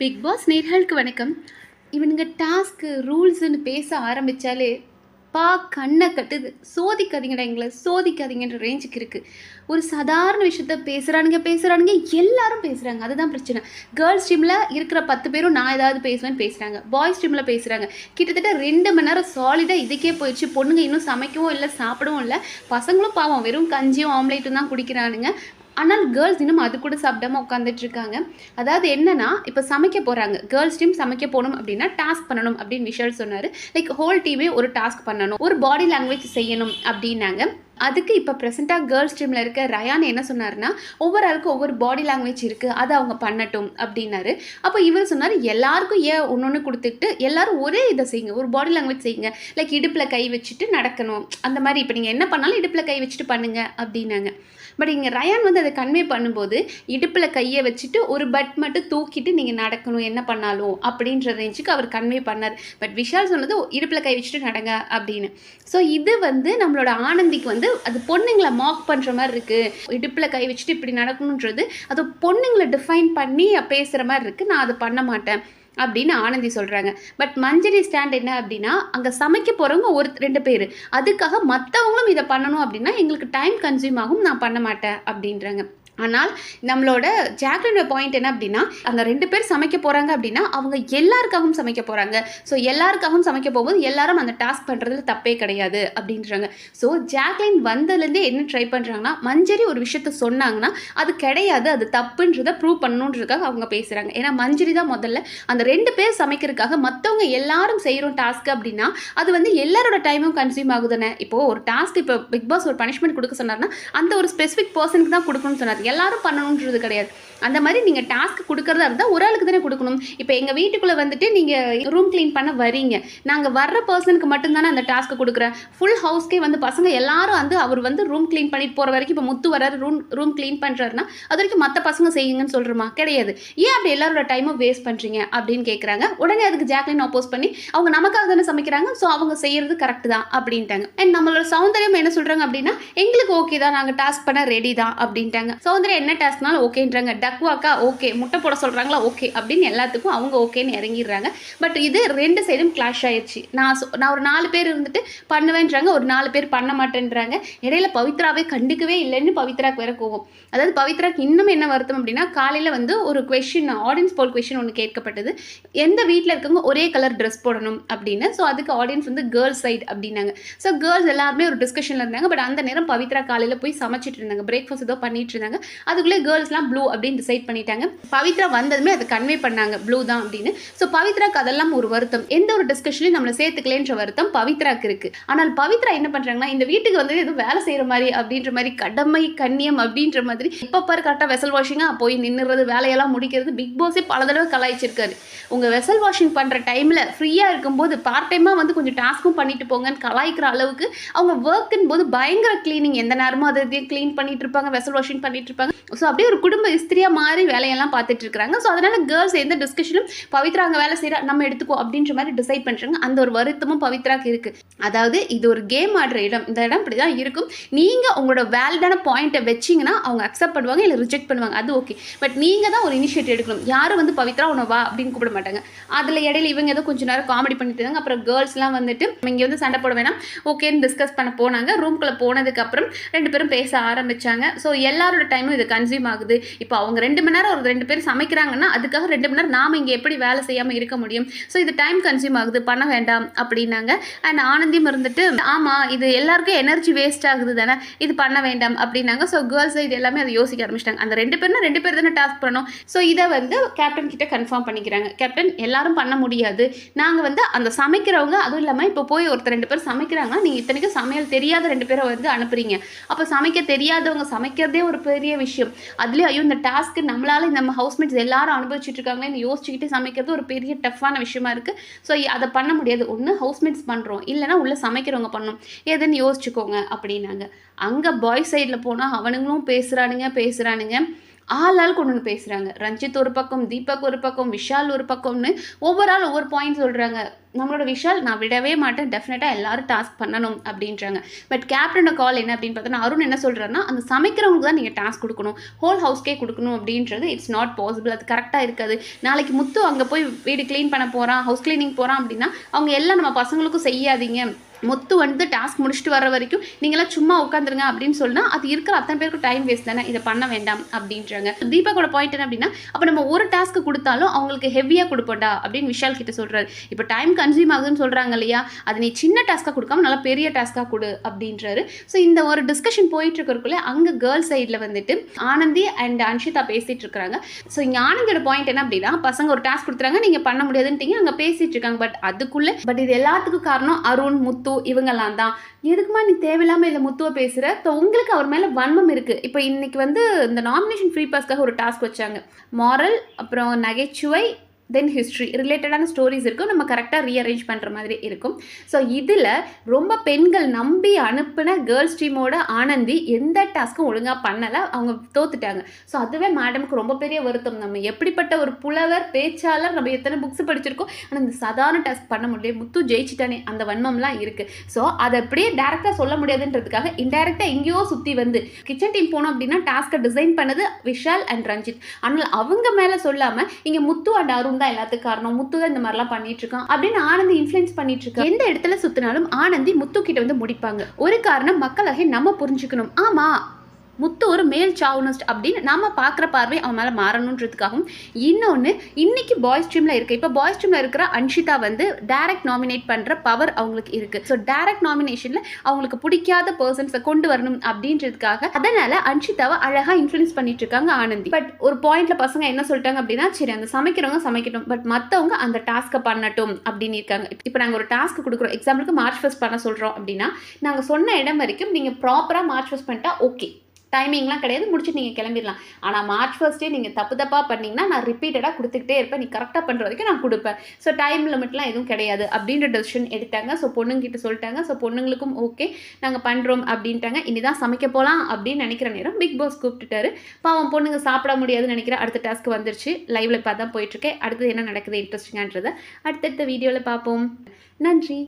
Big pass நேர்களுக்கு வணக்கம். இவனுங்க டாஸ்க்கு ரூல்ஸ்னு பேச ஆரம்பித்தாலே பா கண்ணை கட்டுது. சோதிக்காதீங்கடா எங்களை சோதிக்காதீங்கன்ற ரேஞ்சுக்கு இருக்குது ஒரு சாதாரண விஷயத்த பேசுகிறானுங்க பேசுகிறானுங்க எல்லாரும் பேசுகிறாங்க அதுதான் பிரச்சனை. கேர்ள்ஸ் டீமில் இருக்கிற பத்து பேரும் நான் ஏதாவது பேசுவேன்னு பேசுகிறாங்க பாய்ஸ் டீமில் பேசுகிறாங்க கிட்டத்தட்ட ரெண்டு மணி நேரம் சாலிடாக இதுக்கே போயிடுச்சு. பொண்ணுங்க இன்னும் சமைக்கவும் இல்லை சாப்பிடவும் இல்லை. பசங்களும் பாவம் வெறும் கஞ்சியும் ஆம்லேட்டும் தான் குடிக்கிறானுங்க. ஆனால் கேர்ள்ஸ் இன்னும் அது கூட சாப்பிடாம உட்காந்துட்டு இருக்காங்க அதாவது என்னன்னா இப்போ சமைக்க போகிறாங்க கேர்ள்ஸ் டீம் சமைக்க போகணும் அப்படின்னா டாஸ்க் பண்ணணும் அப்படின்னு விஷால் சொன்னார். லைக் ஹோல் டீமே ஒரு டாஸ்க் பண்ணணும். ஒரு பாடி லாங்குவேஜ் செய்யணும் அப்படின்னாங்க. அதுக்கு இப்போ ப்ரெசெண்டாக கேர்ள்ஸ் டீமில் இருக்க ரயான் என்ன சொன்னார்னா ஒவ்வொரு ஆளுக்கும் ஒவ்வொரு பாடி லாங்குவேஜ் இருக்குது அதை அவங்க பண்ணட்டும் அப்படின்னாரு. அப்போ இவர் சொன்னார் எல்லாருக்கும் ஏன் ஒன்று ஒன்று கொடுத்துட்டு எல்லாரும் ஒரே இதை செய்யுங்க ஒரு பாடி லாங்குவேஜ் செய்யுங்க. லைக் இடுப்பில் கை வச்சுட்டு நடக்கணும். அந்த மாதிரி இப்போ நீங்கள் என்ன பண்ணாலும் இடுப்பில் கை வச்சுட்டு பண்ணுங்க அப்படின்னாங்க. பட் இங்கே ரயான் வந்து அதை கன்வே பண்ணும்போது இடுப்பில் கையை வச்சுட்டு ஒரு பட் மட்டும் தூக்கிட்டு நீங்கள் நடக்கணும் என்ன பண்ணாலும் அப்படின்ற ரேஞ்சுக்கு அவர் கன்வே பண்ணார். பட் விஷால் சொன்னது இடுப்பில் கை வச்சுட்டு நடங்க அப்படின்னு. ஸோ இது வந்து நம்மளோட ஆனந்திக்கு வந்து அது பொண்ணுங்களை மாக் பண்ணுற மாதிரி இருக்குது இடுப்பில் கை வச்சுட்டு இப்படி நடக்கணுன்றது அது பொண்ணுங்களை டிஃபைன் பண்ணி பேசுகிற மாதிரி இருக்குது நான் அதை பண்ண மாட்டேன் அப்படின்னு ஆனந்தி சொல்கிறாங்க பட் மஞ்சரி ஸ்டாண்ட் என்ன அப்படின்னா அங்கே சமைக்க போகிறவங்க ஒரு ரெண்டு பேர். அதுக்காக மற்றவங்களும் இதை பண்ணணும் அப்படின்னா எங்களுக்கு டைம் கன்சியூம் ஆகும் நான் பண்ண மாட்டேன் அப்படின்றாங்க. ஆனால் நம்மளோட ஜாக்லினோட பாயிண்ட் என்ன அப்படின்னா அங்கே ரெண்டு பேர் சமைக்க போகிறாங்க அப்படின்னா அவங்க எல்லாருக்காகவும் சமைக்க போகிறாங்க ஸோ எல்லாருக்காகவும் சமைக்க போகும்போது எல்லாரும் அந்த டாஸ்க் பண்ணுறதுல தப்பே கிடையாது அப்படின்றாங்க. ஸோ ஜாக்லின் வந்ததுலேருந்தே என்ன ட்ரை பண்ணுறாங்கன்னா மஞ்சரி ஒரு விஷயத்த சொன்னாங்கன்னா அது கிடையாது அது தப்புன்றதை ப்ரூவ் பண்ணணுன்றதுக்காக அவங்க பேசுகிறாங்க ஏன்னா மஞ்சரி தான் முதல்ல அந்த ரெண்டு பேர் சமைக்கிறதுக்காக மற்றவங்க எல்லாரும் செய்கிறோம் டாஸ்க் அப்படின்னா அது வந்து எல்லாரோட டைமும் கன்சியூம் ஆகுதுன்னு. இப்போது ஒரு டாஸ்க் இப்போ பிக் பாஸ் ஒரு பனிஷ்மெண்ட் கொடுக்க சொன்னார்னா அந்த ஒரு ஸ்பெசிஃபிக் பர்சனுக்கு தான் கொடுக்கணும்னு சொன்னார். எல்லாரும் பண்ணணுன்றது கிடையாது. அந்த மாதிரி நீங்கள் டாஸ்க் கொடுக்குறதா இருந்தால் ஒரு ஆளுக்கு தானே கொடுக்கணும். இப்போ எங்கள் வீட்டுக்குள்ளே வந்துட்டு நீங்கள் ரூம் க்ளீன் பண்ண வரீங்க. நாங்கள் வர்ற பர்சனுக்கு மட்டும்தானே அந்த டாஸ்க்கு கொடுக்குறேன். ஃபுல் ஹவுஸ்க்கே வந்து பசங்க எல்லாரும் வந்து அவர் வந்து ரூம் க்ளீன் பண்ணிட்டு போகிற வரைக்கும் இப்போ முத்து வர்றாரு ரூம் ரூம் க்ளீன் பண்ணுறாருன்னா அது வரைக்கும் மற்ற பசங்க செய்யுங்கன்னு சொல்கிறோமா கிடையாது. ஏன் அப்படி எல்லாரோட டைமும் வேஸ்ட் பண்ணுறீங்க அப்படின்னு கேட்குறாங்க உடனே அதுக்கு ஜாக்லின் அப்போஸ் பண்ணி அவங்க நமக்காக தானே சமைக்கிறாங்க. ஸோ அவங்க செய்யறது கரெக்ட் தான் அப்படின்ட்டாங்க. அண்ட் நம்மளோட சௌந்தர்யம் என்ன சொல்கிறாங்க அப்படின்னா எங்களுக்கு ஓகே தான். நாங்கள் டாஸ்க் பண்ண ரெடி தான் அப்படின்ட்டாங்க. சௌந்தர்யம் என்ன டாஸ்க்னாலும் ஓகேன்றாங்க தக்குவாக்கா ஓகே முட்டை போட சொல்கிறாங்களா ஓகே அப்படின்னு எல்லாத்துக்கும் அவங்க ஓகேன்னு இறங்கிடுறாங்க. பட் இது ரெண்டு சைடும் கிளாஷ் ஆயிடுச்சு நான் சொ- நான் ஒரு நாலு பேர் இருந்துட்டு பண்ணுவேன்றாங்க ஒரு நாலு பேர் பண்ண மாட்டேன்றாங்க. இடையில பவித்ராவே கண்டுக்கவே இல்லைன்னு பவித்ராக்கு வேற கோவம் அதாவது பவித்ராக்கு இன்னும் என்ன வருத்தம் அப்படின்னா காலையில் வந்து ஒரு கொஷின் ஆடியன்ஸ் போல் கொஷின் ஒன்று கேட்கப்பட்டது. எந்த வீட்டில் இருக்கவங்க ஒரே கலர் ட்ரெஸ் போடணும்? அப்படின்னு. ஸோ அதுக்கு ஆடியன்ஸ் வந்து கேர்ள்ஸ் சைட் அப்படின்னாங்க. ஸோ கேர்ள்ஸ் எல்லாருமே ஒரு டிஸ்கஷனில் இருந்தாங்க. பட் அந்த நேரம் பவித்ரா காலையில் போய் சமைச்சிட்டு இருந்தாங்க. பிரேக்ஃபாஸ்ட் ஏதோ பண்ணிட்டு இருந்தாங்க. அதுக்குள்ளே கேர்ள்ஸ்லாம் ப்ளூ அப்படின்னு டிசைட் பண்ணிட்டாங்க. பவித்ரா வந்ததுமே அதை கன்வே பண்ணாங்க. ப்ளூ தான் அப்படின்னு. ஸோ பவித்ராக்கு அதெல்லாம் ஒரு வருத்தம். எந்த ஒரு டிஸ்கஷனையும் நம்மளை சேர்த்துக்கலன்ற வருத்தம் பவித்ராக்கு இருக்கு. ஆனால் பவித்ரா என்ன பண்றாங்கன்னா இந்த வீட்டுக்கு வந்து எதுவும் வேலை செய்யற மாதிரி அப்படின்ற மாதிரி கடமை கண்ணியம் அப்படின்ற மாதிரி இப்போ பாரு கரெக்டாக வெசல் வாஷிங்காக போய் நின்றுறது வேலையெல்லாம் முடிக்கிறது பிக் பாஸே பல தடவை கலாய்ச்சிருக்காரு. உங்கள் வெசல் வாஷிங் பண்ணுற டைமில் ஃப்ரீயாக இருக்கும்போது பார்ட் டைமாக வந்து கொஞ்சம் டாஸ்க்கும் பண்ணிட்டு போங்கன்னு கலாய்க்கிற அளவுக்கு அவங்க ஒர்க்குன்னு போது பயங்கர க்ளீனிங் எந்த நேரமும் அதை க்ளீன் பண்ணிட்டு இருப்பாங்க வெசல் வாஷிங் பண்ணிட்டு இருப்பாங்க. ஸோ அப்படியே ஒரு குடும்ப இஸ்திரியாக மாதிரி வேலையெல்லாம் பார்த்துட்டு இருக்காங்க ஸோ அதனால கேர்ள்ஸ் எந்த டிஸ்கஷனும் பவித்ரா அங்கே வேலை செய்கிற நம்ம எடுத்துக்கோ அப்படின்ற மாதிரி டிசைட் பண்ணுறாங்க அந்த ஒரு வருத்தமும் பவித்ராக்கு இருக்குது அதாவது இது ஒரு கேம் ஆடுற இடம். இந்த இடம் இப்படி தான் இருக்கும். நீங்கள் உங்களோட வேலிடான பாயிண்ட்டை வச்சிங்கன்னா அவங்க அக்செப்ட் பண்ணுவாங்க இல்லை ரிஜெக்ட் பண்ணுவாங்க. அது ஓகே பட் நீங்கள் தான் ஒரு இனிஷியேட் எடுக்கணும். யாரும் வந்து பவித்ரா உன வா அப்படின்னு கூப்பிட மாட்டாங்க. அதில் இடையில இவங்க ஏதோ கொஞ்சம் நேரம் காமெடி பண்ணிட்டு இருந்தாங்க. அப்புறம் கேர்ள்ஸ்லாம் வந்துட்டு இங்கே வந்து சண்டை போட வேணாம். ஓகேன்னு டிஸ்கஸ் பண்ண போனாங்க. ரூம்குள்ளே போனதுக்கப்புறம் ரெண்டு பேரும் பேச ஆரம்பிச்சாங்க. ஸோ எல்லாரோட டைமும் இது கன்சியூம் ஆகுது. இப்போ அவங்க ரெண்டு மணி நேரம் ஒரு ரெண்டு பேர் சமைக்கிறாங்கன்னா அதுக்காக ரெண்டு மணி நேரம் நாம் இங்கே எப்படி வேலை செய்யாமல் இருக்க முடியும்? ஸோ இது டைம் கன்சியூம் ஆகுது. பண்ண வேண்டாம் அப்படின்னாங்க. அண்ட் ஆனந்தியும் இருந்துட்டு ஆமாம் இது எல்லாருக்கும் எனர்ஜி வேஸ்ட் ஆகுது தானே. இது பண்ண வேண்டாம் அப்படின்னாங்க. ஸோ கேர்ள்ஸ் இது எல்லாமே அதை யோசிக்க ஆரம்பிச்சிட்டாங்க. அந்த ரெண்டு பேர்னா ரெண்டு பேர் தானே டாஸ்க் பண்ணோம் ஸோ இதை வந்து கேப்டன் கிட்ட கன்ஃபார்ம் பண்ணிக்கிறாங்க. கேப்டன் எல்லாரும் பண்ண முடியாது. நாங்கள் வந்து அந்த சமைக்கிறவங்க அதுவும் இல்லாமல் இப்போ போய் ஒருத்தர் ரெண்டு பேர் சமைக்கிறாங்கன்னா நீங்கள் இத்தனைக்கும் சமையல் தெரியாத ரெண்டு பேரை வந்து அனுப்புறீங்க. அப்போ சமைக்க தெரியாதவங்க சமைக்கிறதே ஒரு பெரிய விஷயம். அதுலேயும் ஐயோ இந்த டாஸ்க் டாஸ்க்கு நம்மளால நம்ம ஹவுஸ்மேட்ஸ் எல்லாரும் அனுபவிச்சுட்டு இருக்காங்களேன்னு யோசிச்சுக்கிட்டு சமைக்கிறது ஒரு பெரிய டஃப்பான விஷயமா இருக்குது ஸோ அதை பண்ண முடியாது. ஒன்று ஹவுஸ்மேட்ஸ் பண்ணுறோம் இல்லைனா உள்ளே சமைக்கிறவங்க பண்ணோம் எதுன்னு யோசிச்சுக்கோங்க அப்படின்னாங்க. அங்கே பாய் சைடில் போனால் அவனுங்களும் பேசுகிறானுங்க பேசுகிறானுங்க ஆள் ஆள் கொண்டு வந்து பேசுகிறாங்க ரஞ்சித் ஒரு பக்கம் தீபக் ஒரு பக்கம் விஷால் ஒரு பக்கம்னு ஒவ்வொரு ஆள் ஒவ்வொரு பாயிண்ட் சொல்கிறாங்க நம்மளோட விஷால் நான் விடவே மாட்டேன். டெஃபினட்டாக எல்லாரும் டாஸ்க் பண்ணணும் அப்படின்றாங்க. பட் கேப்டனோட கால் என்ன அப்படின்னு பார்த்தோன்னா அருண் என்ன சொல்கிறாருன்னா அந்த சமைக்கிறவங்களுக்கு தான் நீங்கள் டாஸ்க் கொடுக்கணும். ஹோல் ஹவுஸ்க்கே கொடுக்கணும் அப்படின்றது இட்ஸ் நாட் பாசிபிள் அது கரெக்டாக இருக்காது. நாளைக்கு முத்து அங்கே போய் வீடு க்ளீன் பண்ண போகிறான் ஹவுஸ் க்ளீனிங் போகிறான் அப்படின்னா அவங்க எல்லாம் நம்ம பசங்களுக்கும் செய்யாதீங்க. முத்து வந்து டாஸ்க் முடிச்சுட்டு வர வரைக்கும் நீங்களாம் சும்மா உட்காந்துருங்க அப்படின்னு சொன்னால் அது இருக்கிற அத்தனை பேருக்கு டைம் வேஸ்ட் தானே. இதை பண்ண வேண்டாம் அப்படின்றாங்க. தீபாக்கோட பாயிண்ட் என்ன அப்படின்னா அப்போ நம்ம ஒரு டாஸ்க் கொடுத்தாலும் அவங்களுக்கு ஹெவியாக கொடுப்போம்டா அப்படின்னு விஷால் கிட்ட சொல்கிறாரு இப்போ டைம் கன்சியூம் ஆகுதுன்னு சொல்கிறாங்க இல்லையா? அது நீ சின்ன டாஸ்க்காக கொடுக்காம நல்லா பெரிய டாஸ்க்காக கொடு அப்படின்றாரு. ஸோ இந்த ஒரு டிஸ்கஷன் போயிட்டு இருக்கிறக்குள்ளே அங்கே கேர்ள்ஸ் சைடில் வந்துட்டு ஆனந்தி அண்ட் அன்ஷிதா பேசிகிட்டு இருக்கிறாங்க. ஸோ இங்கே ஆனந்தியோட பாயிண்ட் என்ன அப்படின்னா பசங்க ஒரு டாஸ்க் கொடுத்துறாங்க நீங்கள் பண்ண முடியாதுன்ட்டீங்க அங்கே பேசிகிட்டு இருக்காங்க. பட் அதுக்குள்ளே பட் இது எல்லாத்துக்கும் காரணம் அருண் முத்து இவங்கெல்லாம் தான். எதுக்குமா நீ தேவையில்லாமல் இல்லை முத்துவை பேசுகிற ஸோ உங்களுக்கு அவர் மேலே வன்மம் இருக்குது இப்போ இன்றைக்கி வந்து இந்த நாமினேஷன் ஃப்ரீ பாஸ்க்காக ஒரு டாஸ்க் வச்சாங்க. மாரல் அப்புறம் நகைச்சுவை தென் ஹிஸ்ட்ரி ரிலேட்டடான ஸ்டோரிஸ் இருக்கும். நம்ம கரெக்டாக ரீஅரேஞ்ச் பண்ணுற மாதிரி இருக்கும். ஸோ இதில் ரொம்ப பெண்கள் நம்பி அனுப்பின கேர்ள்ஸ் டீமோட ஆனந்தி எந்த டாஸ்க்கும் ஒழுங்காக பண்ணலை. அவங்க தோத்துட்டாங்க. ஸோ அதுவே மேடமுக்கு ரொம்ப பெரிய வருத்தம். நம்ம எப்படிப்பட்ட ஒரு புலவர் பேச்சாளர் நம்ம எத்தனை புக்ஸ் படிச்சிருக்கோம். ஆனால் இந்த சாதாரண டாஸ்க் பண்ண முடியல. முத்து ஜெயிச்சிட்டானே. அந்த வன்மம்லாம் இருக்குது ஸோ அதை அப்படியே டேரெக்டாக சொல்ல முடியாதுன்றதுக்காக இன்டெரக்டாக எங்கேயோ சுற்றி வந்து கிச்சன் டீம் போனோம் அப்படின்னா டாஸ்க்கை டிசைன் பண்ணது விஷால் அண்ட் ரஞ்சித். ஆனால் அவங்க மேலே சொல்லாமல் இங்கே முத்து அண்ட் அருண் தான் எல்லாத்துக்கும் காரணம். முத்து தான் இந்த மாதிரிலாம் பண்ணிட்டு இருக்கான் அப்படின்னு ஆனந்தி இன்ஃபுளுன்ஸ் பண்ணிட்டு இருக்கான் எந்த இடத்துல சுத்தினாலும் ஆனந்தி முத்து கிட்ட வந்து முடிப்பாங்க. ஒரு காரணம் மக்களாக நம்ம புரிஞ்சுக்கணும். ஆமா ஒரு மேல் சாவுனிஸ்ட் அப்படின்னு நம்ம பார்க்குற பார்வை அவன் மேலே மாறணுன்றதுக்காகவும் இன்னொன்று இன்னைக்கு பாய்ஸ் ஸ்ட்ரீமில் இருக்கு. இப்போ பாய்ஸ் டீமில் இருக்கிற அன்ஷிதா வந்து டேரக்ட் நாமினேட் பண்ணுற பவர் அவங்களுக்கு இருக்குது ஸோ டேரக்ட் நாமினேஷனில் அவங்களுக்கு பிடிக்காத பர்சன்ஸை கொண்டு வரணும் அப்படின்றதுக்காக அதனால் அன்ஷிதாவை அழகாக இன்ஃப்ளூயன்ஸ் பண்ணிட்டு இருக்காங்க ஆனந்தி. பட் ஒரு பாயிண்ட்ல பசங்க என்ன சொல்லிட்டாங்க அப்படின்னா சரி அந்த சமைக்கிறவங்க சமைக்கட்டும். பட் மற்றவங்க அந்த டாஸ்க்கை பண்ணட்டும் அப்படின்னு இருக்காங்க. இப்போ நாங்கள் ஒரு டாஸ்க் கொடுக்குறோம். எக்ஸாம்பிளுக்கு மார்ச் ஃபஸ்ட் பண்ண சொல்கிறோம் அப்படின்னா நாங்கள் சொன்ன இடம் வரைக்கும் நீங்கள் ப்ராப்பராக மார்ச் ஃபஸ்ட் பண்ணிட்டா ஓகே டைமிங்லாம் கிடையாது. முடிச்சுட்டு நீங்கள் கிளம்பிடலாம். ஆனால் மார்ச் ஃபர்ஸ்ட்டே நீங்கள் தப்பு தப்பாக பண்ணிங்கன்னா நான் ரிப்பீட்டடாக கொடுத்துக்கிட்டே இருப்பேன். நீ கரெக்டாக பண்ணுற வரைக்கும் நான் கொடுப்பேன். ஸோ டைம் லிமிட்லாம் எதுவும் கிடையாது. அப்படின்ற டெசிஷன் எடுத்தாங்க. ஸோ பொண்ணுங்கிட்ட சொல்லிட்டாங்க. ஸோ பொண்ணுங்களுக்கும் ஓகே நாங்கள் பண்ணுறோம் அப்படின்ட்டாங்க. இனிதான் சமைக்க போகலாம் அப்படின்னு நினைக்கிற நேரம் பிக் பாஸ் கூப்பிட்டுட்டாரு. பாவம் பொண்ணுங்க சாப்பிட முடியாதுன்னு நினைக்கிற அடுத்த டாஸ்க் வந்துருச்சு. லைவில் இப்போ தான் போயிட்டுருக்கேன். அடுத்தது என்ன நடக்குது இன்ட்ரெஸ்டிங்கான்றதை அடுத்தடுத்த வீடியோவில் பார்ப்போம். நன்றி.